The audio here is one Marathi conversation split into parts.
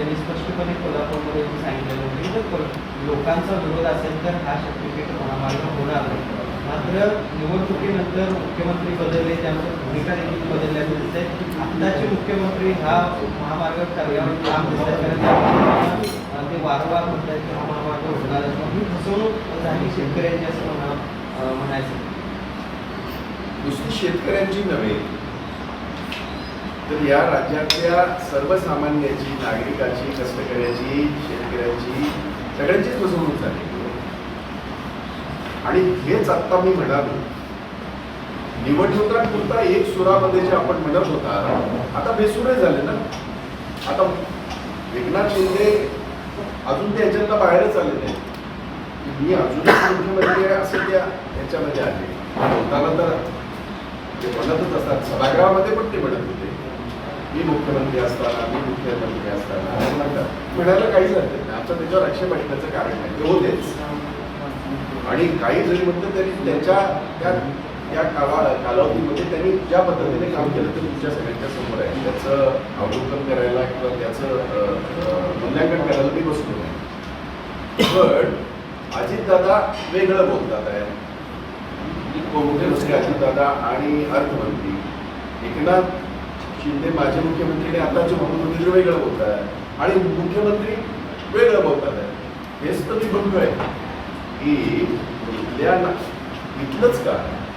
त्यांनी स्पष्टपणे कोल्हापूरमध्ये सांगितलेलं होतं की जर लोकांचा विरोध असेल तर हा शक्तिपीठ महामार्ग होणार नाही. मात्र निवडणुकीनंतर मुख्यमंत्री बदलले त्यानंतर भूमिका देखील बदलल्याचं दिसतंय. आत्ताचे मुख्यमंत्री हा महामार्ग कार्यावर काम दिसत कारण ते वारंवार म्हणतात की हा महामार्ग होणार ही फसवणूक झाली शेतकऱ्यांची असं म्हणा म्हणायचं नुसती शेतकऱ्यांची नव्हे तर या राज्यातल्या सर्वसामान्याची नागरिकाची कष्टकऱ्याची शेतकऱ्याची सगळ्यांचीच फसवणूक झाली. आणि हेच आत्ता मी म्हणालो. निवडणुकांपुरता एक सुरामध्ये जे आपण म्हणत होता आता बेसुरे झाले ना. आता एकनाथ शिंदे अजून ते याच्यात बाहेरच आले नाही मी अजूनही मुख्यमंत्री आहे असं त्या याच्यामध्ये आले बोलताना तर ते म्हणतच असतात. सभागृहामध्ये पण ते म्हणत होते. मी मुख्यमंत्री असताना मी मुख्यमंत्री असताना. म्हणतात म्हणायला काहीच हरकत नाही. आमचं त्याच्यावर आक्षेप असण्याचं कारण नाही. ते होतेच. आणि काही जरी म्हटलं तरी त्यांच्या त्या त्या काला कालावधीमध्ये त्यांनी ज्या पद्धतीने काम केलं ते तुमच्या सगळ्यांच्या समोर आहे. त्याचं अवलोकन करायला किंवा त्याचं मूल्यांकन करायला मी बसलो नाही. पण अजितदादा वेगळं बोलतात आहे. मुख्यमंत्री अजितदादा आणि अर्थमंत्री. एकनाथ शिंदे माजी मुख्यमंत्री आणि आताचे मुख्यमंत्री वेगळं बोलत आहे आणि मुख्यमंत्री वेगळं बोलतात आहे हेच तर मी बघतोय की इथल्या ना इथलंच का?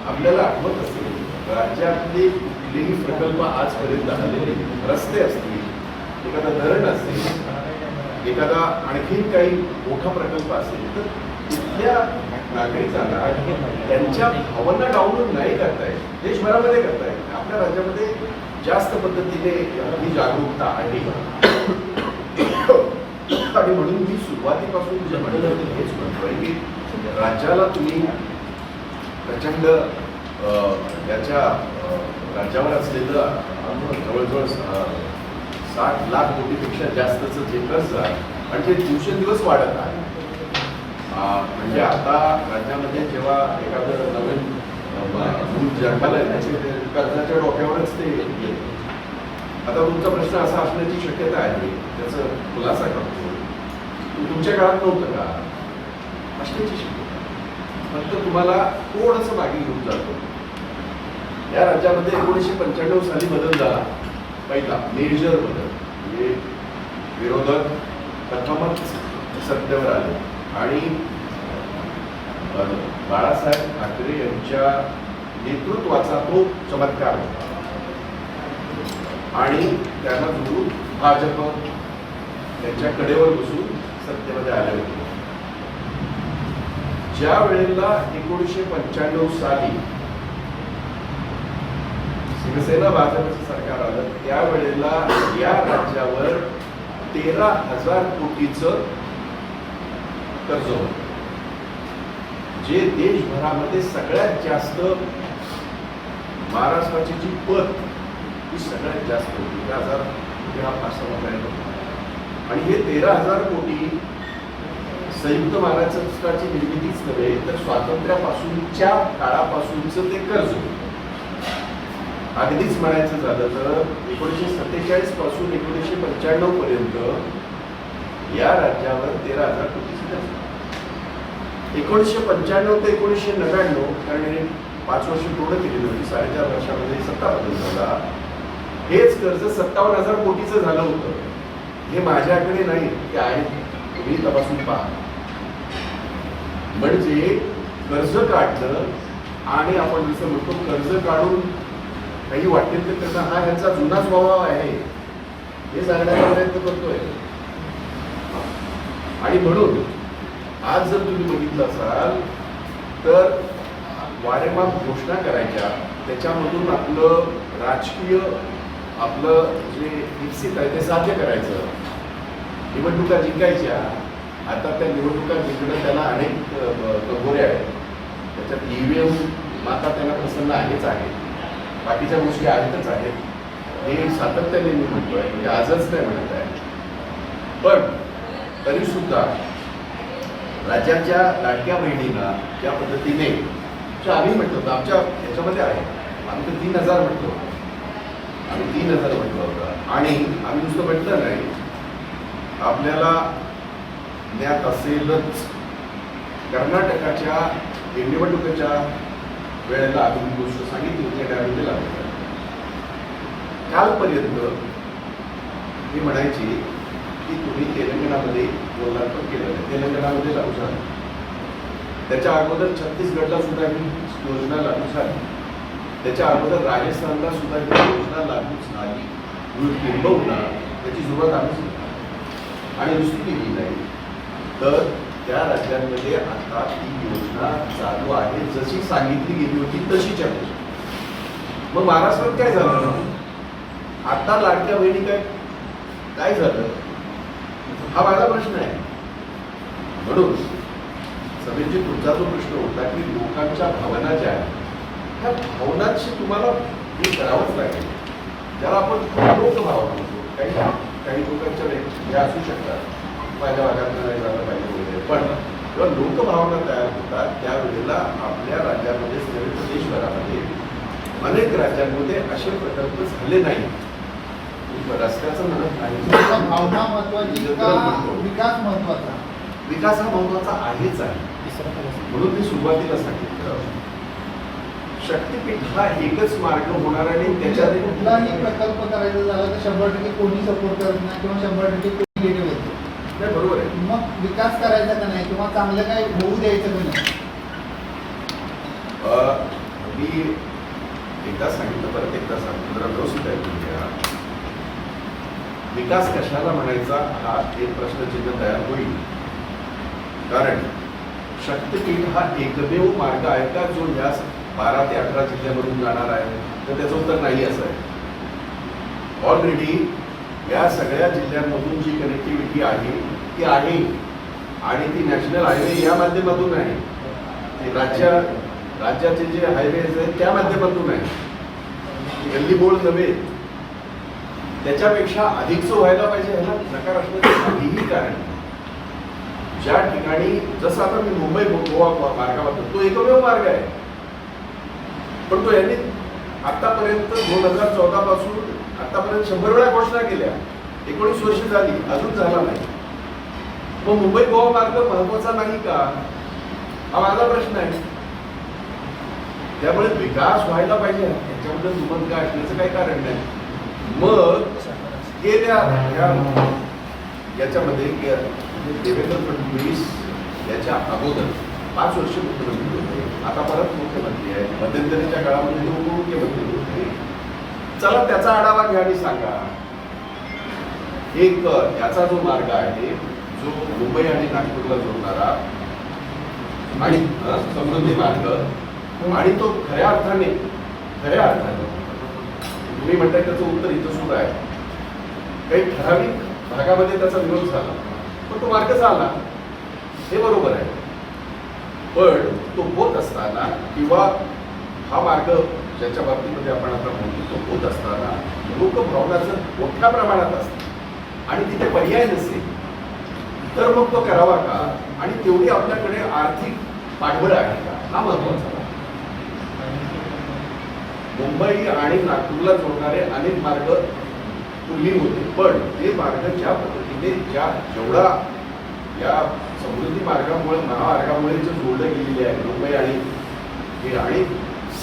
आपल्याला आठवत असेल राज्यातले कुठलेही प्रकल्प आजपर्यंत आलेले रस्ते असतील एखादा धरण असेल एखादा आणखीन काही मोठा प्रकल्प असेल तर तिथल्या नागरिकांना त्यांच्या भावना डाऊनलोड नाही करतायत देशभरामध्ये करतायत आपल्या राज्यामध्ये जास्त पद्धतीने ही जागरूकता आहे. आणि म्हणून मी सुरुवातीपासून जे म्हणत होते हेच म्हणतोय की राज्याला तुम्ही प्रचंड त्याच्या याच्या राज्यावर असलेलं जवळजवळ साठ लाख कोटीपेक्षा जास्तचं जे कर्ज आहे आणि ते दिवसेंदिवस वाढत आहे. म्हणजे आता राज्यामध्ये जेव्हा एखादं नवीन जन्माला येण्याचे कर्जाच्या डोक्यावरच ते आता तुमचा प्रश्न असा असण्याची शक्यता आहे त्याचं खुलासा करतो तुमच्या काळात नव्हतं का असण्याची शक्यता फक्त तुम्हाला थोडंसं मागे घेऊन जातो या राज्यामध्ये एकोणीसशे पंच्याण्णव साली बदल झाला पहिला मेजर बदल म्हणजे विरोधक प्रथमच सत्तेवर आले आणि बाळासाहेब ठाकरे यांच्या नेतृत्वाचा तो चमत्कार होता. आणि त्यांना जोडून भाजप त्यांच्या कडेवर बसून सत्तेमध्ये आले. होते ज्या वेळेला एकोणीसशे पंच्याण्णव साली शिवसेना भाजपचं सरकार आलं त्यावेळेला या राज्यावर तेरा हजार कोटीचं कर्ज होतं. जे देशभरामध्ये सगळ्यात जास्त महाराष्ट्राची जी पत ही सगळ्यात जास्त होती. तेरा हजार कोटी हा फार आणि हे तेरा हजार कोटी संयुक्त महाराष्ट्राची निर्मितीच नव्हे तर स्वातंत्र्यापासूनच्या काळापासूनचं ते कर्ज अगदीच म्हणायचं झालं तर एकोणीसशे सत्तेचाळीसपासून एकोणीसशे पंच्याण्णव पर्यंत या राज्यावर तेरा हजार कोटी एकोणीसशे पंच्याण्णव ते एकोणीसशे नव्याण्णव कारण हे पाच वर्ष पूर्ण केलेली होती. साडेचार वर्षामध्ये सत्ता बदल झाला. हेच कर्ज सत्तावन्न हजार कोटीचं झालं होतं. हे माझ्याकडे नाही ते आहे तुम्ही तपासून पहा. म्हणजे कर्ज काढलं आणि आपण जसं म्हणतो कर्ज काढून काही वाटेल तर करणं हा ह्यांचा जुना स्वभाव आहे. हे सांगण्याचा प्रयत्न करतोय. आणि म्हणून आज जर तुम्ही बघितलं असाल तर वारेमाप घोषणा करायच्या. त्याच्यामधून आपलं राजकीय आपलं जे विकसित आहे ते साध्य करायचं. निवडणुका जिंकायच्या. आता त्या निवडणुका जिंकणं त्याला अनेक कबोरे आहेत त्याच्यात आहेत. त्याच्यात ईव्हीएम आता त्याला प्रसन्न आहेच आहे. बाकीच्या गोष्टी आहेतच आहेत. हे सातत्याने मी आहे. म्हणजे आजच नाही म्हणत आहे. पण तरीसुद्धा राज्याच्या लाडक्या बहिणीला ज्या पद्धतीने जे आम्ही म्हटलं होतं आमच्या याच्यामध्ये आहे आम्ही तर तीन हजार म्हणतो. आम्ही तीन हजार म्हटलं होतं आणि आम्ही नुसतं म्हटलं नाही आपल्याला ज्ञात असेलच. कर्नाटकाच्या निवडणुकीच्या वेळेला आम्ही गोष्ट सांगितली होती आणि आम्ही दिला लागू कालपर्यंत मी म्हणायची की तुम्ही तेलंगणामध्ये कोल्हापूर केलं आहे तेलंगणामध्ये लागू झालं त्याच्या अगोदर छत्तीसगडला सुद्धा ही योजना लागू झाली. त्याच्या अगोदर राजस्थानला सुद्धा ही योजना लागू झाली. म्हणून किंबहुना त्याची सुरुवात आम्ही केली. आणि नुसती केली नाही. तर त्या राज्यांमध्ये आता ती योजना चालू आहे. जशी सांगितली गेली होती तशी. चालू मग महाराष्ट्रात काय झालं? आता लाडक्या बहिणी काय? काय झालं? हा माझा प्रश्न आहे. म्हणून समीरजी तुमचा जो प्रश्न होता की लोकांच्या भावना ज्या आहेत ह्या भावनांशी तुम्हाला हे करावंच लागेल. ज्याला आपण लोकभावना म्हणतो. काही काही लोकांच्या वे- असू शकतात. माझ्या भागात नाही झालं पाहिजे वगैरे पण जेव्हा लोकभावना तयार होतात त्यावेळेला आपल्या राज्यामध्ये सगळे देशभरामध्ये अनेक राज्यांमध्ये असे प्रकल्प झाले नाही रस्त्याचं म्हणत नाही भावना महत्वाची. विकास महत्त्वाचा? विकास हा महत्त्वाचा आहेच आहे. म्हणून मी सुरुवातीला सांगितलं. शक्तीपीठ हा एकच मार्ग होणार आणि त्याच्यात कुठलाही प्रकल्प करायचा झाला तर शंभर टक्के कोणी सपोर्ट करत नाही किंवा शंभर टक्के कोणी निगेटिव्ह येतो नाही. बरोबर आहे. मग विकास करायचा का नाही किंवा चांगलं काय होऊ द्यायचं का नाही? अ, मी एकदा सांगितलं परत एकदा सांगितलं. ऐकून घ्या विकास कशाला म्हणायचा हा एक प्रश्नचिन्ह तयार होईल. कारण शक्तपीठ हा एकमेव मार्ग आहे का जो या बारा ते अठरा जिल्ह्यामधून जाणार आहे? तर त्याचं उत्तर नाही असं आहे. ऑलरेडी या सगळ्या जिल्ह्यांमधून जी कनेक्टिव्हिटी आहे ती आहे. आणि ती नॅशनल हायवे या माध्यमातून आहे. ते राज्य राज्याचे जे हायवेज आहेत त्या माध्यमातून आहे. गल्ली बोळ नव्हे. त्याच्यापेक्षा अधिकचं व्हायला पाहिजे ह्याला नकार असण्याचं काहीही कारण ज्या ठिकाणी जसं आता मी मुंबई गोवा मार्गावर तो एकमेव मार्ग आहे. पण तो यांनी आतापर्यंत दोन हजार चौदा पासून आतापर्यंत शंभर वेळा घोषणा केल्या. एकोणीस वर्ष झाली अजून झाला नाही. मग मुंबई गोवा मार्ग महत्त्वाचा नाही का? हा माझा प्रश्न आहे. त्यामुळे विकास व्हायला पाहिजे. त्याच्यामध्ये दुमत काय असण्याचं काही कारण नाही. मग गेल्या याच्यामध्ये देवेंद्र फडणवीस याच्या अगोदर पाच वर्ष मुख्यमंत्री होते. आता परत मुख्यमंत्री आहेत. मध्यंतरीच्या काळामध्ये ते उपमुख्यमंत्री होते. चला त्याचा आढावा घ्या आणि सांगा. एक याचा जो मार्ग आहे जो मुंबई आणि नागपूरला जोडणारा आणि समृद्धी मार्ग आणि तो खऱ्या अर्थाने खऱ्या अर्थाने तुम्ही म्हणताय त्याचं उत्तर इथं सुद्धा आहे. काही ठराविक भागामध्ये त्याचा विरोध झाला. पण तो मार्ग चालला. हे बरोबर आहे. पण तो होत असताना किंवा हा मार्ग ज्याच्या बाबतीमध्ये आपण आता म्हणतो तो होत असताना लोकभावनाचं मोठ्या प्रमाणात असतात. आणि तिथे पर्याय नसेल तर मग तो करावा का? आणि तेवढी आपल्याकडे आर्थिक पाठबळ आहे का? हा महत्त्वाचा मुंबई आणि नागपूरला जोडणारे अनेक मार्ग पूर्वी होते. पण ते मार्ग ज्या पद्धतीने ज्या जेवढा या समृद्धी मार्गामुळे महामार्गामुळे जे जोडले गेलेले आहे मुंबई आणि हे आणि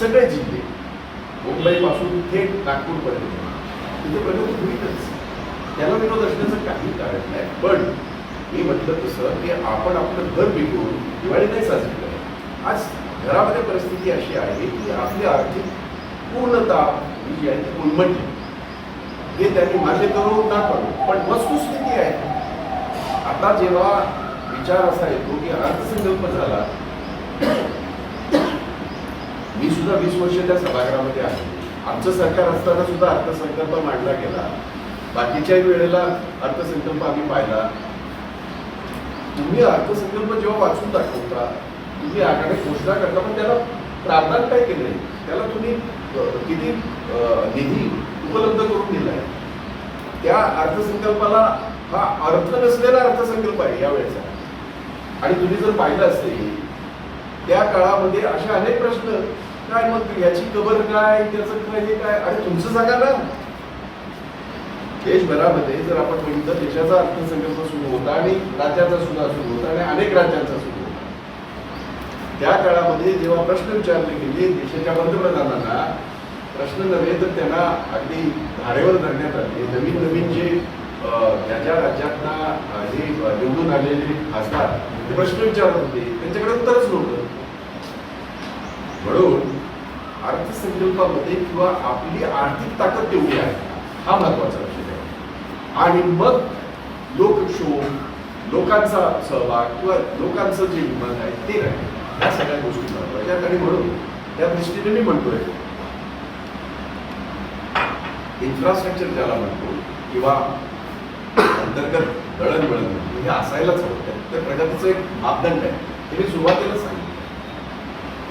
सगळे जिल्हे मुंबईपासून थेट नागपूरपर्यंत तिथे प्रगती होईलच. त्याला विरोध असण्याचं काही कारण नाही. पण मी म्हटलं तसं की आपण आपलं घर विकून दिवाळी नाही साजरी करत आज घरामध्ये परिस्थिती अशी आहे की आपली आर्थिक पूर्णता ही जी आहे ती उन्मटली हे त्यांनी मान्य करून ना पण वस्तुस्थिती आहे. आता जेव्हा विचार असा येतो की अर्थसंकल्प झाला मी सुद्धा वीस वर्ष त्या सभागृहामध्ये आहे. आमचं सरकार असताना सुद्धा अर्थसंकल्प मांडला गेला. बाकीच्याही वेळेला अर्थसंकल्प आम्ही पाहिला. तुम्ही अर्थसंकल्प जेव्हा वाचून दाखवता तुम्ही आकडे घोषणा करता पण त्याला प्रावधान काय केलंय त्याला तुम्ही किती निधी उपलब्ध करून दिलाय. त्या अर्थसंकल्पाला हा अर्थ नसलेला अर्थसंकल्प आहे यावेळेचा आणि तुम्ही जर पाहिलं असेल त्या काळामध्ये असे अनेक प्रश्न काय मग याची कबर काय त्याचं काय हे काय? आणि तुमचं सांगा ना. देशभरामध्ये जर आपण बघितलं देशाचा अर्थसंकल्प सुरू होता आणि राज्याचा सुद्धा सुरू होता आणि अनेक राज्यांचा सुरू त्या काळामध्ये जेव्हा प्रश्न विचारले गेले देशाच्या पंतप्रधानांना प्रश्न नव्हे तर त्यांना अगदी धारेवर धरण्यात आले. नवीन नवीन जे त्याच्या राज्यातना जे निवडून आलेले खासदार ते प्रश्न विचारत होते. त्यांच्याकडे उत्तरच नव्हतं. म्हणून अर्थसंकल्पामध्ये किंवा आपली आर्थिक ताकद तेवढी आहे. हा महत्त्वाचा विषय आहे. आणि मग लोकक्षोभ लोकांचा सहभाग किंवा लोकांचं जे विमत आहे ते काय ह्या सगळ्या गोष्टी महत्त्वाच्या आणि म्हणून त्या दृष्टीने मी म्हणतोय. इन्फ्रास्ट्रक्चर ज्याला म्हणतो किंवा अंतर्गत दळणवळण म्हणतो हे असायलाच हवं. त्या- त्या प्रगतीचं एक मापदंड आहे. ते मी सुरुवातीला सांगितलं.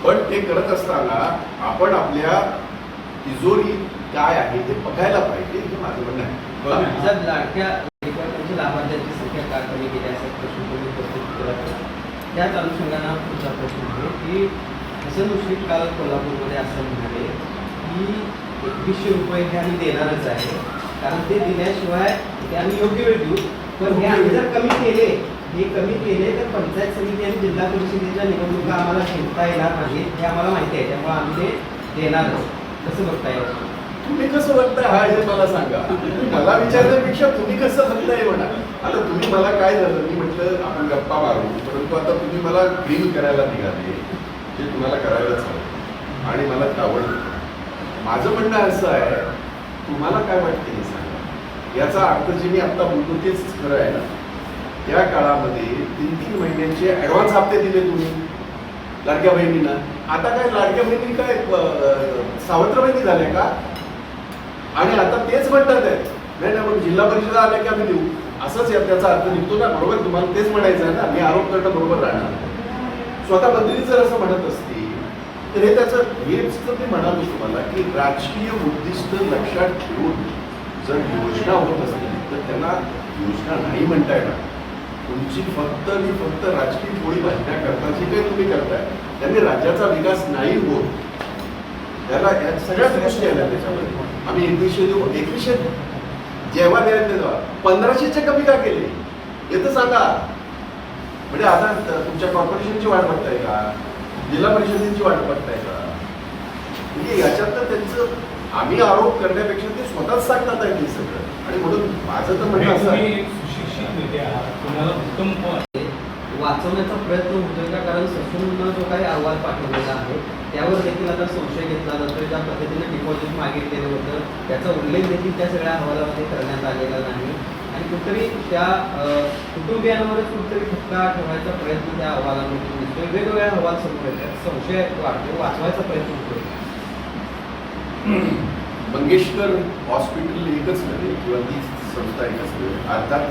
पण ते करत असताना आपण आपल्या तिजोरी काय आहे ते बघायला पाहिजे हे माझं म्हणणं आहे. लाभार्थ्यांची संख्या का कमी केली असा प्रश्न तुम्ही उपस्थित केला होता. त्याच अनुषंगानं पुढचा प्रश्न आहे की हसन मुश्रीफ काल कोल्हापूरमध्ये असं म्हणाले की एकवीसशे रुपये हे आम्ही देणारच आहे. कारण ते दिल्याशिवाय ते आम्ही योग्य वेळ देऊ. पण हे आम्ही जर कमी केले हे कमी केले तर पंचायत समिती आणि जिल्हा परिषदेच्या निवडणुका आम्हाला शिकता येणार नाही हे आम्हाला माहिती आहे. त्यामुळे आम्ही ते देणारच. कसं बघता येईल तुम्ही कसं बघताय हा हे मला सांगा. तुम्ही मला विचारण्यापेक्षा तुम्ही कसं बघताय म्हणा. आता तुम्ही मला काय झालं? मी म्हटलं आपण गप्पा मारू. परंतु आता तुम्ही मला ग्रीन करायला निघाले जे तुम्हाला करायलाच हवं आणि मला ते आवडलं. माझं म्हणणं असं आहे तुम्हाला काय वाटते हे सांगा? याचा अर्थ जे मी आता बोलतो तेच खरं आहे ना? त्या काळामध्ये तीन तीन महिन्यांचे ऍडव्हान्स हप्ते दिले तुम्ही लाडक्या बहिणींना. आता काय लाडक्या बहिणी काय सावत्र बहिणी झाल्या का? आणि आता तेच म्हणतात आहे नाही ना मग जिल्हा परिषद आल्या की आम्ही देऊ? असंच या- त्याचा अर्थ निघतो ना. बरोबर? तुम्हाला तेच म्हणायचं आहे ना. मी आरोप करणं बरोबर राहणार स्वतः मंत्री जर असं म्हणत असतील तर हे त्याचं हेच तर मी म्हणालो तुम्हाला की राजकीय उद्दिष्ट लक्षात ठेवून जर योजना होत असतील तर त्यांना योजना नाही म्हणता येणार. तुमची फक्त आणि फक्त राजकीय पोळी भाजण्याकरता जे काही तुम्ही करताय? त्यांनी राज्याचा विकास नाही होत. त्याला या सगळ्याच गोष्टी आल्या त्याच्यामध्ये. आम्ही एकविशे देऊ एकविशे जेव्हा द्यायला तेव्हा पंधराशेचे कमी का केले? हे तर सांगा. म्हणजे आता त- तुमच्या कॉर्पोरेशनची वाट बघताय का? जिल्हा परिषदेची वाट बघताय का? म्हणजे याच्यात तर त्यांचं आम्ही आरोप करण्यापेक्षा ते स्वतःच सांगतात आहे हे सगळं. आणि म्हणून माझं तर म्हणणं असं तुम्हाला उत्तम वाचवण्याचा प्रयत्न होतोय का? कारण ससून जो काही अहवाल पाठवलेला आहे त्यावर देखील आता संशय घेतला जातोय. ज्या पद्धतीने डिपॉझिट मागितलेलं होतं त्याचा उल्लेख देखील त्या सगळ्या अहवालामध्ये करण्यात आलेला नाही. आणि कुठतरी त्या अं, कुटुंबियांवरच कुठेतरी ठपका ठेवण्याचा प्रयत्न त्या अहवालामध्ये दिसतोय. वेगवेगळ्या अहवाल समोर येतात संशय वाढतो वाचवायचा प्रयत्न होतोय. मंगेशकर हॉस्पिटल एकच नव्हे किंवा ती संस्था एकच नव्हे. अर्थात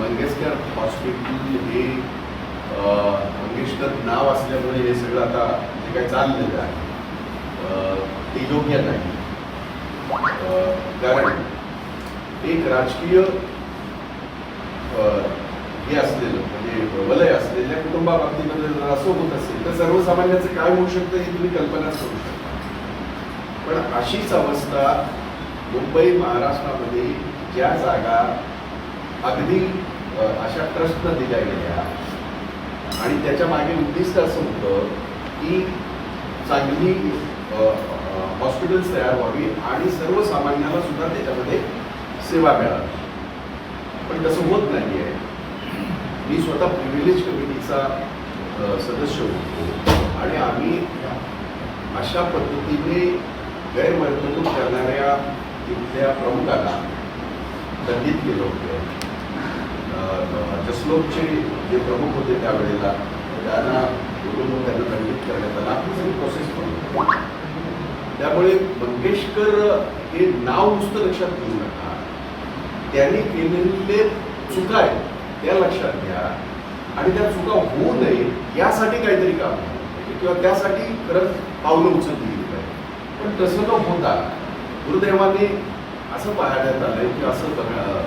मंगेशकर हॉस्पिटल हे मंगेशकर नाव असल्यामुळे हे सगळं आता जे काही चाललेलं आहे अं, ते योग्य नाही. कारण एक राजकीय अं, हे असलेलं म्हणजे वलय असलेल्या कुटुंबाबाबतीमध्ये जर असं होत असेल तर सर्वसामान्याचं काय होऊ शकतं ही तुम्ही कल्पनाच करू शकता. पण अशीच अवस्था मुंबई महाराष्ट्रामध्ये ज्या जागा अगदी अशा ट्रस्टनं दिल्या गेल्या आणि त्याच्यामागे उद्दिष्ट असं होतं की चांगली हॉस्पिटल्स तयार व्हावी आणि सर्वसामान्याला सुद्धा त्याच्यामध्ये सेवा मिळावी. पण तसं होत नाही आहे. मी स्वतः प्रिव्हिलेज कमिटीचा सदस्य होतो आणि आम्ही अशा पद्धतीने गैरवर्तणूक करणाऱ्या तिथल्या प्रमुखाला दंडित केलं होतं. जसलोकचे जे प्रमुख होते त्यावेळेला त्यांना बोलून त्यांना दंडित करण्यात आला आपली सगळी प्रोसेस पण त्यामुळे मंगेशकर हे नाव नुसतं लक्षात घेऊ नका. त्यांनी केलेले चुका आहेत त्या लक्षात घ्या. आणि त्या चुका होऊ नये यासाठी काहीतरी काम किंवा त्यासाठी खरंच पावलं उचलली गेली पाहिजे पण तसं न होता दुर्दैवाने असं पाहण्यात आलंय की असं बघा-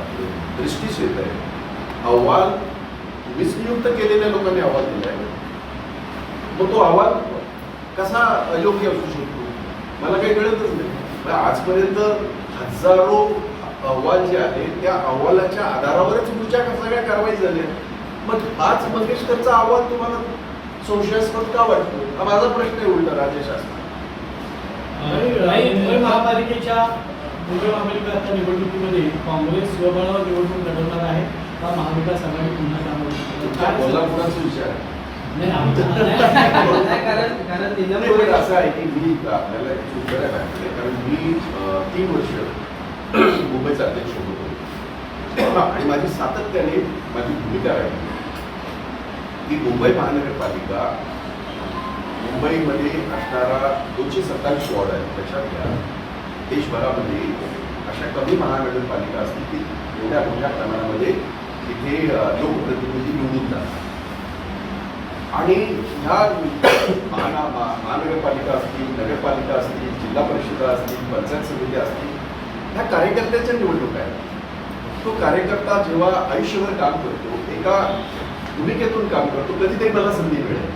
दृष्टीस येत आहे अहवाल तुम्हीच नियुक्त केलेल्या लोकांनी अहवाल दिलाय. मग तो अहवाल कसा अयोग्य असू शकतो? मला काही कळतच नाही. आजपर्यंत हजारो अहवाल जे आहे त्या अहवालाच्या आधारावरच पुढच्या सगळ्या कारवाई झाल्या मग हाच मंगेशकरचा अहवाल तुम्हाला संशयास्पद का वाटतो? हा माझा प्रश्न आहे उलटा मुंबई महापालिकेच्या मुंबई महापालिका निवडणुकीमध्ये काँग्रेस स्वबळावर निवडणूक लढवणार आहे. का महाविकास आघाडी पुन्हा त्यामध्ये कोल्हापुराचा विचार नाही कारण निलंबन असं आहे की मी आपल्याला लागले कारण मी तीन वर्ष मुंबईचा अध्यक्ष होतो. आणि माझी सातत्याने माझी भूमिका राहिली. की मुंबई महानगरपालिका मुंबईमध्ये असणारा दोनशे सत्तावीस वॉर्ड आहे लक्षात घ्या देशभरामध्ये अशा कमी महानगरपालिका असतील की एवढ्या मोठ्या प्रमाणामध्ये तिथे लोकप्रतिनिधी निवडून जातात. आणि ह्या महानगरपालिका असतील नगरपालिका असतील जिल्हा परिषदा असतील पंचायत समिती असतील ह्या कार्यकर्त्याच्या निवडणूक आहेत. तो कार्यकर्ता जेव्हा आयुष्यभर काम करतो एका भूमिकेतून काम करतो कधीतरी मला संधी मिळेल.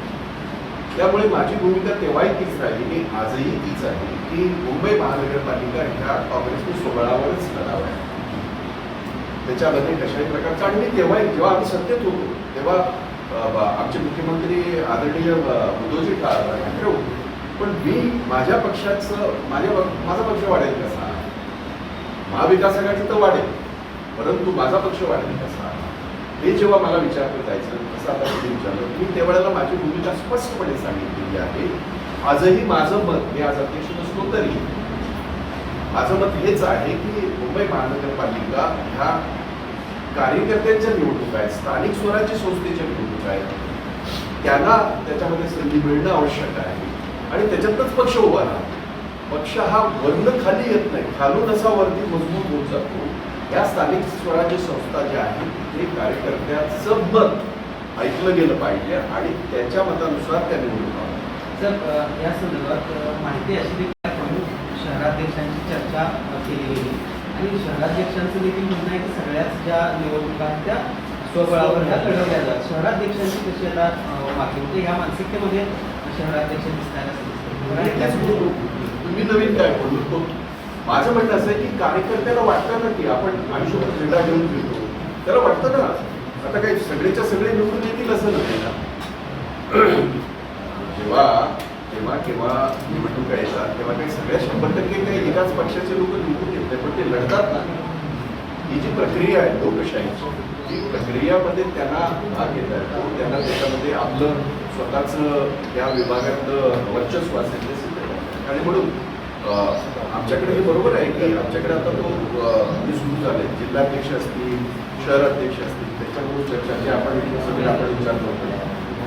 त्यामुळे माझी भूमिका तेव्हाही तीच राहिली आणि आजही तीच आहे की मुंबई महानगरपालिका ह्या काँग्रेसने सोहळावरच लढावा आहे. त्याच्यामध्ये कशाही प्रकारचा. आणि मी तेव्हा जेव्हा आम्ही सत्तेत होतो तेव्हा आमचे मुख्यमंत्री आदरणीय अ, उद्धवजी ठाकरे होते. पण मी माझ्या पक्षाचं माझ्या माझा पक्ष वाढेल कसा? महाविकास आघाडी तर वाढेल परंतु माझा पक्ष वाढेल कसा? हे जेव्हा मला विचारलं जायचं कसं आता तुम्ही विचारलं. मी त्यावेळेला माझी भूमिका स्पष्टपणे सांगितलेली आहे. आजही माझं मत मी आज अध्यक्ष नसलो तरी माझं मत हेच आहे की मुंबई महानगरपालिका ह्या कार्यकर्त्यांच्या निवडणूक आहेत स्थानिक स्वराज्य संस्थेच्या निवडणूक आहेत. त्यांना त्याच्यामध्ये संधी मिळणं आवश्यक आहे. आणि त्याच्यातच पक्ष उभा राहतो. पक्ष हा वर्ण खाली येत नाही. खालून असा वरती मजबूत होत जातो. या स्थानिक स्वराज्य संस्था ज्या आहेत ते कार्यकर्त्याचं मत ऐकलं गेलं पाहिजे आणि त्याच्या मतानुसार त्या निवडणुका सर या संदर्भात माहिती असली देखील आपण शहराध्यक्षांची चर्चा केली गेली. आणि शहराध्यक्षांचं देखील म्हणणं आहे की सगळ्याच ज्या निवडणुका त्या स्वबळावर ह्या लढवल्या जातात. शहराध्यक्षांची कशी आता मागणी होते ह्या मानसिकतेमध्ये शहराध्यक्ष दिसताना आणि तुम्ही नवीन काय बोलतो तो माझं म्हणणं असं आहे की कार्यकर्त्याला वाटतं ना की आपण आयुष्यभर झेंडा घेऊन फिरतो. त्याला वाटतं ना आता काही सगळेच्या सगळे निवडून येतील असं नाही ना. जेव्हा जेव्हा केव्हा निवडणुका येतात तेव्हा काही सगळ्या शंभर टक्के काही एकाच पक्षाचे लोक निवडून येत नाही पण ते लढतात ना. ही जी प्रक्रिया आहे लोकशाहीची ती प्रक्रियामध्ये त्यांना भाग घेता येतो त्यांना त्याच्यामध्ये आपलं स्वतःचं त्या विभागातलं वर्चस्व असेल ते सिद्ध आणि म्हणून आमच्याकडे हे बरोबर आहे की आमच्याकडे आता तो हे सुरू झाले जिल्हाध्यक्ष असतील शहर अध्यक्ष असतील त्याच्याकडून चर्चा जे आपण सगळे आपण विचारतो. करतो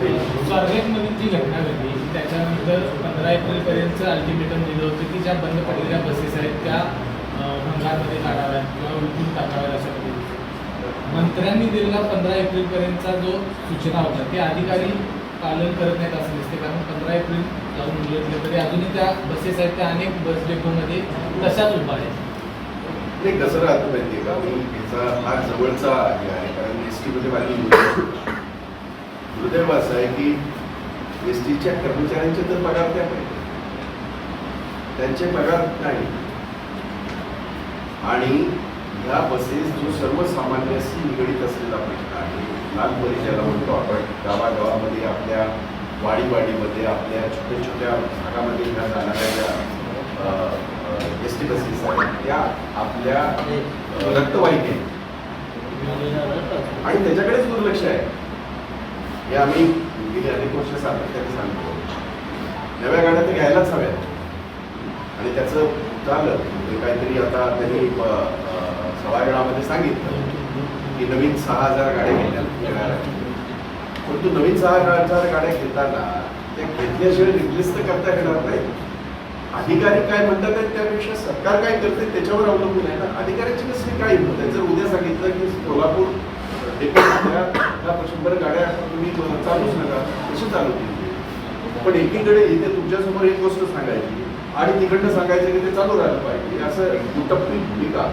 स्वारगेटमध्ये जी घटना घडली. त्याच्यानंतर पंधरा एप्रिलपर्यंत अल्टिमेटम दिलं होतं की ज्या बंद पडलेल्या बसेस आहेत त्या भंगारमध्ये काढाव्यात किंवा विकून टाकाव्यात अशा मंत्र्यांनी दिलेला पंधरा एप्रिलपर्यंतचा जो सूचना होता ते अधिकारी पालन करत नाहीत असं दिसते कारण पंधरा एप्रिल जाऊन घेतले तरी अजूनही त्या बसेस आहेत त्या अनेक बस डेपोमध्ये तशाच उभा आहेत. नाही कसं राहतं आहे का? म्हणजे मी याचा जवळचा आहे कारण एस टीमध्ये माझी दुर्दैव असं आहे की एस टीच्या कर्मचाऱ्यांचे तर पगार त्या पाहिजे. त्यांचे पगार नाही. आणि ह्या बसेस जो सर्वसामान्याशी निगडीत असलेला प्रश्न आहे लाल परिचयाला म्हणतो आपण गावागावामध्ये आपल्या वाडीवाडीमध्ये आपल्या छोट्या छोट्या भागामध्ये ह्या जाणाऱ्या ज्या एस टी बसेस आहेत त्या आपल्या अ, आहेत. आणि त्याच्याकडेच दुर्लक्ष आहे. हे आम्ही गेली अनेक वर्ष सातत्याने सांगतो नव्या गाड्या तर घ्यायलाच हव्यात. आणि त्याचं झालं. म्हणजे काहीतरी आता त्यांनी सवाय अ, सभागृहामध्ये सांगितलं की नवीन सहा हजार गाड्या घेण्यात परंतु नवीन सहा हजार गाड्या घेताना त्या घेतल्याशिवाय रिप्लेस तर करता येणार नाही अधिकारी काय म्हणतात त्यापेक्षा सरकार काय करते त्याच्यावर अवलंबून आहे ना. अधिकाऱ्याची कसली काय हिंमत आहे जर उद्या सांगितलं की कोल्हापूर डेपोच्या शंभर गाड्या तुम्ही चालूच नका कशी चालू केली. पण एकीकडे इथे तुमच्यासमोर एक गोष्ट सांगायची आणि तिकडनं सांगायचं की ते चालू राहिलं पाहिजे. असं दुटप्पी भूमिका.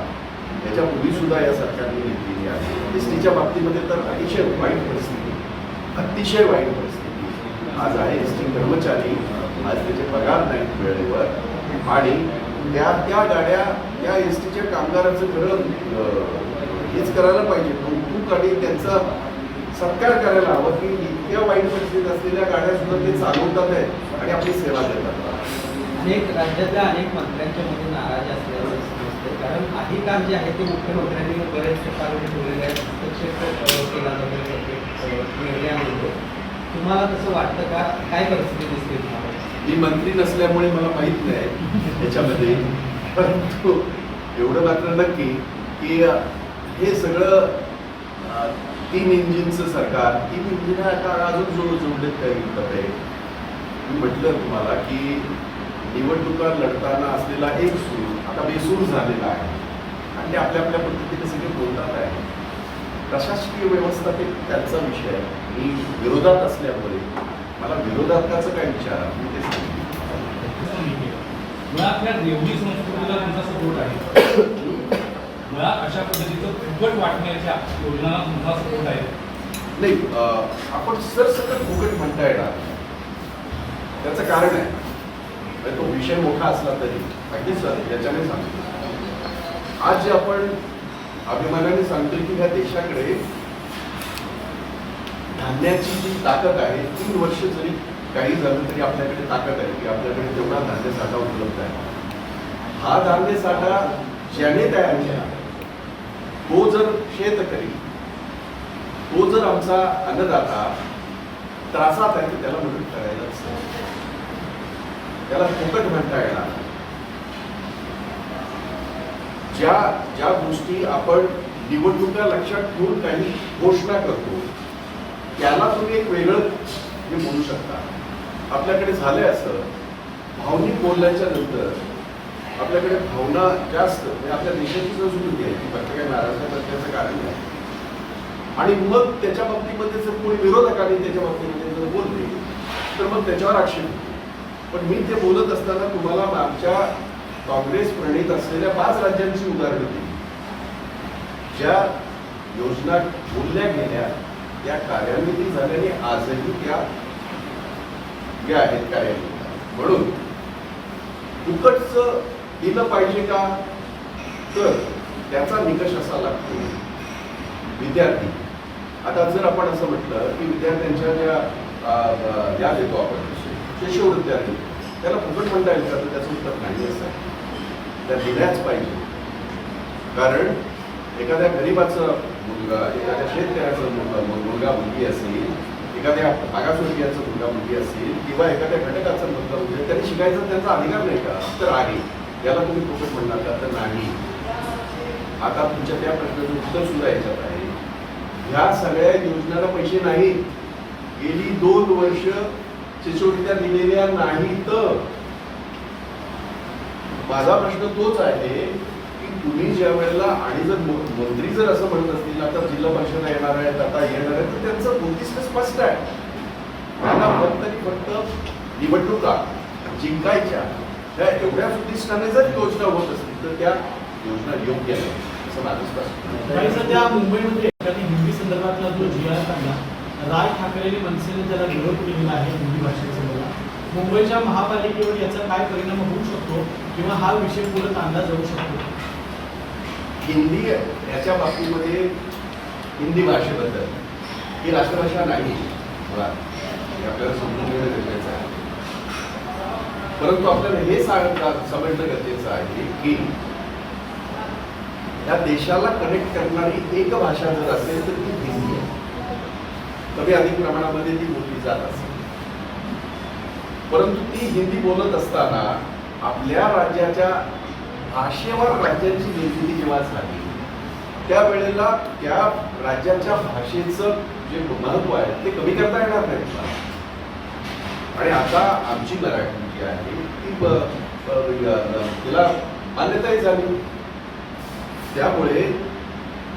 याच्यापूर्वी सुद्धा या सरकारने घेतलेली आहे. एस टीच्या बाबतीमध्ये तर अतिशय वाईट परिस्थिती. अतिशय वाईट परिस्थिती. आज आहे एस टी कर्मचारी. आज त्याचे पगार नाहीत वेळेवर. आणि त्या त्या गाड्या त्या एस टीच्या कामगाराचं खरं हेच करायला पाहिजे. आणि त्यांचा सत्कार करायला हवं. की इतक्या वाईट परिस्थितीत असलेल्या गाड्या सुद्धा ते चालवतात आहेत आणि आपली सेवा देतात. अनेक राज्यातल्या अनेक मंत्र्यांच्या मध्ये नाराजी असल्याचं समजते कारण अधिकार जे आहे ते मुख्यमंत्र्यांनी बरेच ठिकाणी ठेवलेले आहेत. हस्तक्षेप अ, केला जातो प्रत्येक अ, निर्णयामध्ये तुम्हाला तसं वाटतं का? काय परिस्थिती दिसते तुम्हाला? मी मंत्री नसल्यामुळे मला माहीत नाही याच्यामध्ये. परंतु एवढं मात्र नक्की की हे सगळं तीन इंजिनचं सरकार तीन इंजिन आता अजून जोड जोडलेत काही आहे मी म्हटलं तुम्हाला की निवडणुका लढताना असलेला एक सूर आता बेसूर झालेला आहे. आणि ते आपल्या आपल्या पद्धतीने सगळे बोलतात आहे. प्रशासकीय व्यवस्था ते त्यांचा विषय आहे. मी विरोधात असल्यामुळे मला विरोधाचा काय विचार मी ते सांगितलं मुळात संस्कृतीला तुमचा सपोर्ट आहे. अशा पद्धतीचं फुकट वाटण्याच्या योजना पुन्हा सपोर्ट आहे. नाही आपण सरसकट फुकट म्हणता येणार. त्याचं कारण आहे. म्हणजे तो विषय मोठा असला तरी. अगदी सर याच्याने सांगतो. आज जे आपण अभिमानाने सांगतो की या देशाकडे धान्याची जी ताकद आहे तीन वर्ष जरी काही झालं तरी आपल्याकडे ताकद आहे की आपल्याकडे तेवढा धान्य साठा उपलब्ध आहे. हा धान्य साठा ज्याने तयार केला तो जर शेतकरी तो जर आमचा अन्नदाता त्रासात आहे तर त्याला मदत करायलाच त्याला फुकट म्हणता येणार ज्या ज्या गोष्टी आपण निवडणुका लक्षात ठेवून काही घोषणा करतो त्याला तुम्ही एक वेगळं हे बोलू शकता. आपल्याकडे झालंय असं. भावनिक बोलल्याच्या नंतर आपल्याकडे भावना जास्त म्हणजे आपल्या देशाची संस्कृती आहे. ती फक्त काही महाराष्ट्रात त्याचं कारण नाही. आणि मग त्याच्या बाबतीमध्ये जर कोणी विरोधकांनी त्याच्या बाबतीमध्ये जर बोलले तर मग त्याच्यावर आक्षेप पण मी ते बोलत असताना तुम्हाला आमच्या काँग्रेस प्रणित असलेल्या पाच राज्यांची उदाहरणं दिली. ज्या योजना बोलल्या गेल्या त्या कार्यान्वित झाल्याने आजही त्या ज्या आहेत कार्यान्वित. म्हणून फुकटचं दिलं पाहिजे का? तर त्याचा निकष असा लागतो. विद्यार्थी. आता जर आपण असं म्हटलं की विद्यार्थ्यांच्या ज्या या देतो आपण शिष्यवृत्ती देतो त्याला फुकट म्हणता येईल का? तर त्याचं उत्तर नाही असं आहे. त्या दिल्याच पाहिजे. कारण एखाद्या गरीबाचं मुलगा एखाद्या शेतकऱ्याचं मुलगा मुलगा मुलगी असेल एखाद्या मागासवर्गीयाचा मुलगा मुलगी असेल किंवा एखाद्या घटकाचा मुलगा मुलगी त्याने शिकायचा त्यांचा अधिकार नाही का? तर आहे. याला तुम्ही फुकट म्हणणार? का तर नाही. आता तुमच्या त्या प्रश्नाचं उत्तर सुद्धा याच्यात आहे. ह्या सगळ्या योजनाला पैसे नाही गेली दोन वर्ष शिष्यवृत्त्या दिलेल्या नाहीत. माझा प्रश्न तोच आहे की तुम्ही ज्या वेळेला आणि जर मंत्री जर असं म्हणत असतील आता जिल्हा परिषद येणार आहेत आता येणार आहेत तर त्यांचं उद्दिष्ट स्पष्ट आहे. त्यांना फक्त आणि फक्त निवडणुका जिंकायच्या. त्या एवढ्याच उद्दिष्टाने जर योजना होत असतील तर त्या योजना योग्य आहे असं माझं स्पष्ट सध्या मुंबईमध्ये एखादी हिंदी संदर्भातला जो जी आर काढला राज ठाकरेंनी मनसेने त्याला विरोध केलेला आहे हिंदी भाषेसंदर्भात मुंबईच्या महापालिकेवर याचा काय परिणाम होऊ शकतो किंवा हा विषय पुढे आणला जाऊ शकतो? हिंदी याच्या बाबतीमध्ये हिंदी भाषेबद्दल. ही राष्ट्रभाषा नाही. आपल्याला समजून घेणं गरजेचं आहे. परंतु आपल्याला हे सांगतात समजणं गरजेचं आहे की या देशाला कनेक्ट करणारी एक भाषा जर असेल तर ती हिंदी आहे. कमी अधिक प्रमाणामध्ये ती बोलली जात असेल. परंतु ती हिंदी बोलत असताना आपल्या राज्याच्या भाषेवर राज्याची निर्मिती जेव्हा झाली त्यावेळेला त्या राज्याच्या भाषेचं जे महत्त्व आहे ते कमी करता येणार नाही. आणि आता आमची मराठी जी आहे ती तिला मान्यताही झाली. त्यामुळे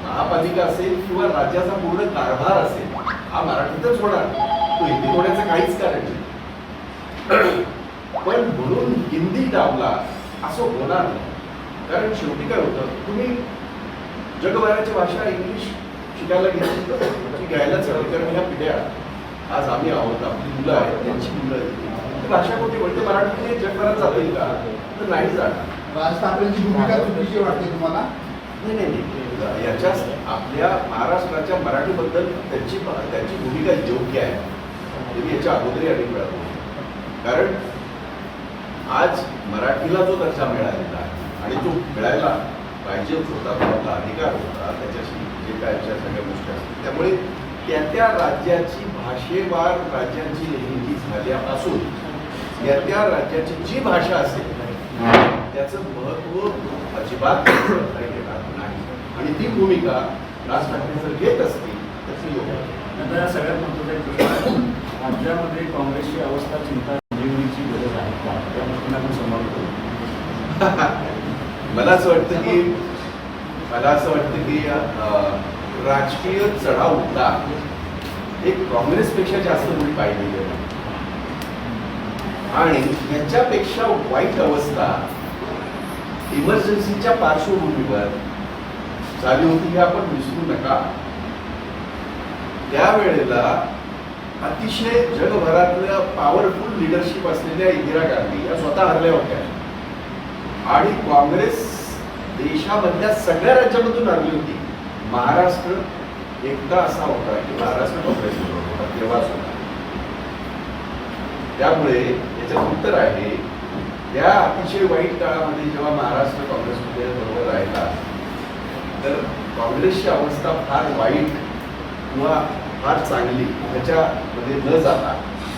महापालिका असेल किंवा राज्याचा पूर्ण कारभार असेल हा मराठीतच होणार. तो हिंदी होण्याचं काहीच कारण नाही. पण म्हणून हिंदी डावला असं होणार नाही. कारण शेवटी काय होतं तुम्ही जगभराची भाषा इंग्लिश शिकायला घेतली ती घ्यायलाच हवी ह्या पिढ्या. आज आम्ही आहोत आपली मुलं आहेत त्यांची मुलं आहेत. भाषा कोणती म्हणते मराठीने जगभरात जातील का तर नाही जाणार राज ठाकरेंची भूमिका चुकीची वाटते तुम्हाला? नाही नाही याच्या आपल्या महाराष्ट्राच्या मराठीबद्दल त्यांची त्यांची भूमिका योग्य आहे. हे मी याच्या अगोदरही अनेक वेळा बोललो. कारण आज मराठीला जो दर्जा मिळालेला आहे आणि तो मिळायला पाहिजेच होता तो आपला अधिकार होता त्याच्याशी जे काय अशा सगळ्या गोष्टी असतात. त्यामुळे त्या त्या राज्याची भाषेवार राज्यांची निर्मिती झाल्यापासून त्या त्या राज्याची जी भाषा असेल त्याचं महत्त्व अजिबात येणार नाही. आणि ती भूमिका राज ठाकरे जर घेत असतील तर ती योग्य सगळ्यात आहे राज्यामध्ये काँग्रेसची अवस्था चिंता संजीवनीची गरज आहे का? या गोष्टींना आपण समोर मला असं वाटतं की मला असं वाटतं की राजकीय चढाव उतार एक काँग्रेसपेक्षा जास्त कोणी पाहिलेली आहे आणि याच्यापेक्षा वाईट अवस्था इमर्जन्सीच्या पार्श्वभूमीवर झाली होती हे आपण विसरू नका. त्यावेळेला अतिशय जगभरातल्या पॉवरफुल लिडरशिप असलेल्या इंदिरा गांधी या स्वतः हरल्या होत्या. आणि काँग्रेस देशामधल्या सगळ्या राज्यामधून हरली होती. महाराष्ट्र एकदा असा होता की महाराष्ट्र काँग्रेस होता तेव्हाच होता. त्यामुळे त्याचं उत्तर आहे त्या अतिशय वाईट काळामध्ये जेव्हा महाराष्ट्र काँग्रेसमध्ये बरोबर राहिला तर काँग्रेसची अवस्था फार वाईट किंवा फार चांगली ह्याच्यामध्ये न जाता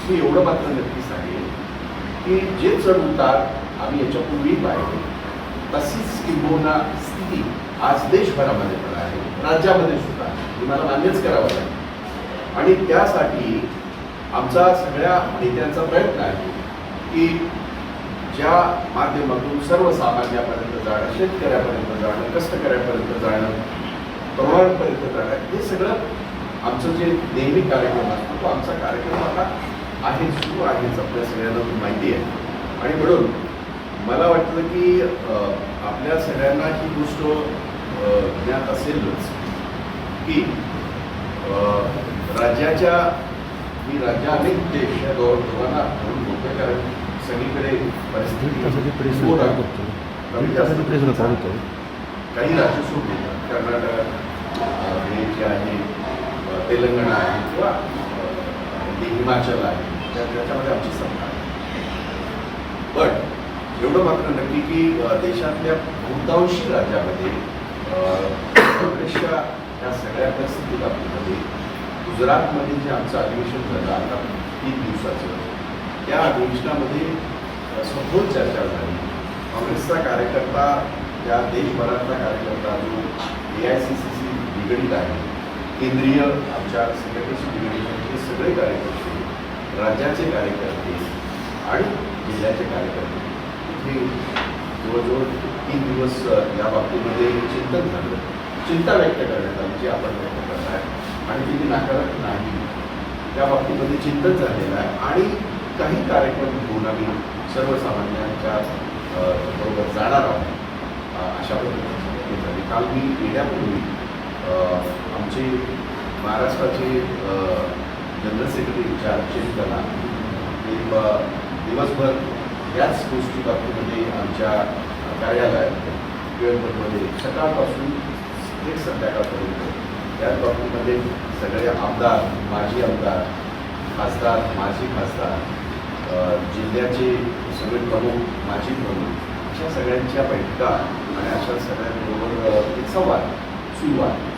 मी एवढं मात्र नक्की सांगेन की जे चढ उतार आम्ही याच्यापूर्वी पाहिले तशीच किंबहुना स्थिती आज देशभरामध्ये पण आहे राज्यामध्ये सुद्धा तुम्हाला हे मला मान्यच करावं लागेल. आणि त्यासाठी आमचा सगळ्या नेत्यांचा प्रयत्न आहे की ज्या माध्यमातून सर्वसामान्यापर्यंत जाणं शेतकऱ्यापर्यंत जाणं कष्टकऱ्यापर्यंत जाणं तरुणांपर्यंत जाणं हे सगळं आमचं जे नेहमी कार्यक्रम असतो तो आमचा कार्यक्रम आता आहे सुरू आहेच आपल्या सगळ्यांना माहिती आहे. आणि म्हणून मला वाटतं की आपल्या सगळ्यांना ही गोष्ट ज्ञात असेलच की राज्याच्या मी राज्या अनेक देश या दो दोघांना म्हणून बोलतोय कारण सगळीकडे परिस्थिती घोर आहे. कमी जास्त काही राज्य सोडले कर्नाटक हे जे आहे तेलंगणा आहे किंवा हिमाचल आहे त्या- त्याच्यामध्ये आमची सत्ता आहे पण एवढं मात्र नक्की की देशातल्या बहुतांशी राज्यामध्ये काँग्रेसच्या या सगळ्या परिस्थिती बाबतीमध्ये गुजरातमध्ये जे आमचं अधिवेशन झालं आता तीन दिवसाचं त्या अधिवेशनामध्ये सखोल चर्चा झाली. काँग्रेसचा कार्यकर्ता या देशभरातला कार्यकर्ता जो A I C C C निगडीत आहे केंद्रीय आमच्या संघटनेशी निगडीत आहे हे सगळे कार्यकर्ते राज्याचे कार्यकर्ते आणि जिल्ह्याचे कार्यकर्ते इथे जवळजवळ तीन दिवस या बाबतीमध्ये चिंतन झालं. चिंता व्यक्त करण्यात आली जी आपण व्यक्त करताय आणि ती नाकारत नाही त्या बाबतीमध्ये चिंतन झालेलं आहे. आणि काही कार्यक्रम होणार आम्ही सर्वसामान्यांच्या बरोबर जाणार आहोत. अशा पद्धतीने झाली. काल मी येण्यापूर्वी आमची आमचे महाराष्ट्राचे जनरल सेक्रेटरी इन्चार्ज चिंतना दिवसभर याच गोष्टी बाबतीमध्ये आमच्या कार्यालयात वेळपटमध्ये सकाळपासून थेट संध्याकाळपर्यंत त्याच बाबतीमध्ये सगळे आमदार माजी आमदार खासदार माजी खासदार जिल्ह्याचे सगळे प्रमुख माजी प्रमुख अशा सगळ्यांच्या बैठका आणि अशा सगळ्यांबरोबर एक संवाद सुरू आहे